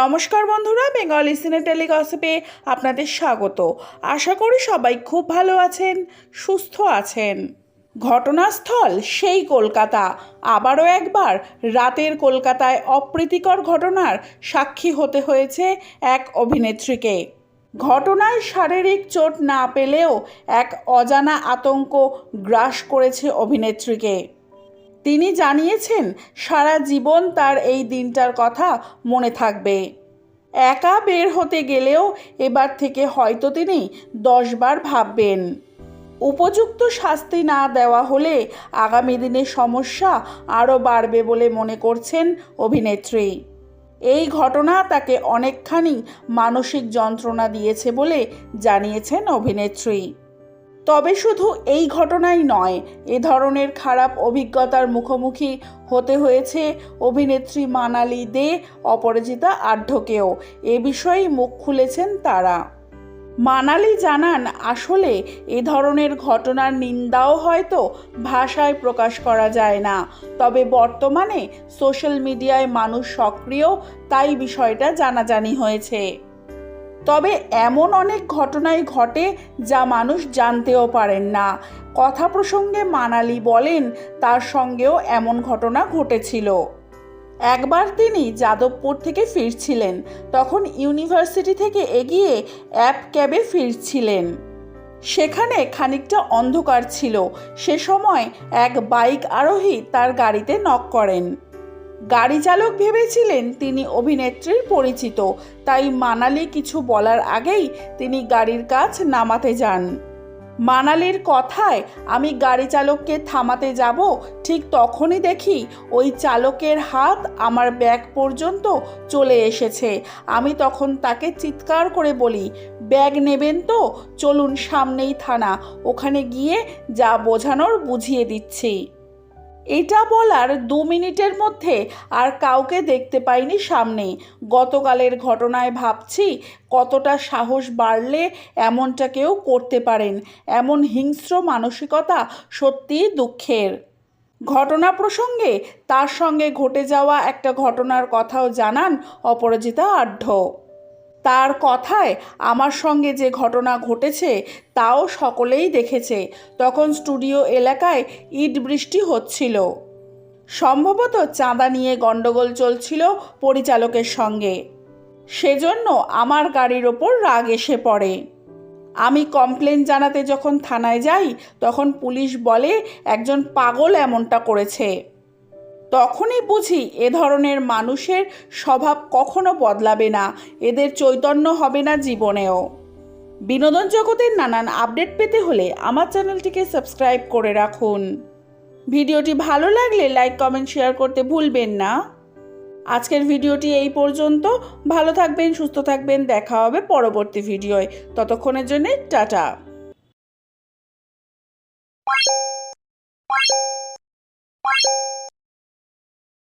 নমস্কার বন্ধুরা বেঙ্গলি সিনে টেলিগসিপে আপনাদের স্বাগত। আশা করি সবাই খুব ভালো আছেন, সুস্থ আছেন। ঘটনাস্থল সেই কলকাতা। আবারও একবার রাতের কলকাতায় অপ্রীতিকর ঘটনার সাক্ষী হতে হয়েছে এক অভিনেত্রীকে। ঘটনায় শারীরিক চোট না পেলেও এক অজানা আতঙ্ক গ্রাস করেছে অভিনেত্রীকে। তিনি জানিয়েছেন, সারা জীবন তার এই দিনটার কথা মনে থাকবে। একা বের হতে গেলেও এবার থেকে হয়তো তিনি দশবার ভাববেন। উপযুক্ত শাস্তি না দেওয়া হলে আগামী দিনে সমস্যা আরও বাড়বে বলে মনে করছেন অভিনেত্রী। এই ঘটনা তাকে অনেকখানি মানসিক যন্ত্রণা দিয়েছে বলে জানিয়েছেন অভিনেত্রী। তবে শুধু এই ঘটনাই নয়, এ ধরনের খারাপ অভিজ্ঞতার মুখোমুখি হতে হয়েছে অভিনেত্রী মানালি দে, অপরাজিতা আঢ্যকেও এ বিষয়েই মুখ খুলেছেন তারা। মানালি জানান, আসলে এ ধরনের ঘটনার নিন্দাও হয়তো ভাষায় প্রকাশ করা যায় না, তবে বর্তমানে সোশ্যাল মিডিয়ায় মানুষ সক্রিয়, তাই বিষয়টা জানাজানি হয়েছে। তবে এমন অনেক ঘটনাই ঘটে যা মানুষ জানতেও পারেন না। কথা প্রসঙ্গে মানালি বলেন, তার সঙ্গেও এমন ঘটনা ঘটেছিল। একবার তিনি যাদবপুর থেকে ফিরছিলেন। তখন ইউনিভার্সিটি থেকে এগিয়ে অ্যাপ ক্যাবে ফিরছিলেন। সেখানে খানিকটা অন্ধকার ছিল। সে সময় এক বাইক আরোহী তার গাড়িতে নক করেন। গাড়ি চালক ভেবেছিলেন তিনি অভিনেত্রীর পরিচিত, তাই মানালি কিছু বলার আগেই তিনি গাড়ির কাজ নামাতে যান। মানালির কথায়, আমি গাড়ি চালককে থামাতে যাব, ঠিক তখনই দেখি ওই চালকের হাত আমার ব্যাগ পর্যন্ত চলে এসেছে। আমি তখন তাকে চিৎকার করে বলি, ব্যাগ নেবেন তো? চলুন সামনেই থানা, ওখানে গিয়ে যা বোঝানোর বুঝিয়ে দিচ্ছি। এটা বলার দু মিনিটের মধ্যে আর কাউকে দেখতে পাইনি সামনে গতকালের ঘটনায় ভাবছি, কতটা সাহস বাড়লে এমনটা কেউ করতে পারেন? এমন হিংস্র মানসিকতা সত্যিই দুঃখের। ঘটনা প্রসঙ্গে তার সঙ্গে ঘটে যাওয়া একটা ঘটনার কথাও জানান অপরাজিতা আঢ্য তার কথায় আমার সঙ্গে যে ঘটনা ঘটেছে, তাও সকলেই দেখেছে। তখন স্টুডিও এলাকায় ইট বৃষ্টি হচ্ছিল। সম্ভবত চাঁদা নিয়ে গণ্ডগোল চলছিল পরিচালকের সঙ্গে। সেজন্য আমার গাড়ির ওপর রাগ এসে পড়ে। আমি কমপ্লেন জানাতে যখন থানায় যাই, তখন পুলিশ বলে, একজন পাগল এমনটা করেছে। তখনই বুঝি এ ধরনের মানুষের স্বভাব কখনো বদলাবে না। এদের চৈতন্য হবে না জীবনেও। বিনোদন জগতের নানান আপডেট পেতে হলে আমার চ্যানেলটিকে সাবস্ক্রাইব করে রাখুন। ভিডিওটি ভালো লাগলে লাইক, কমেন্ট, শেয়ার করতে ভুলবেন না। আজকের ভিডিওটি এই পর্যন্ত। ভালো থাকবেন, সুস্থ থাকবেন। দেখা হবে পরবর্তী ভিডিওয়। ততক্ষণের জন্য টাটা।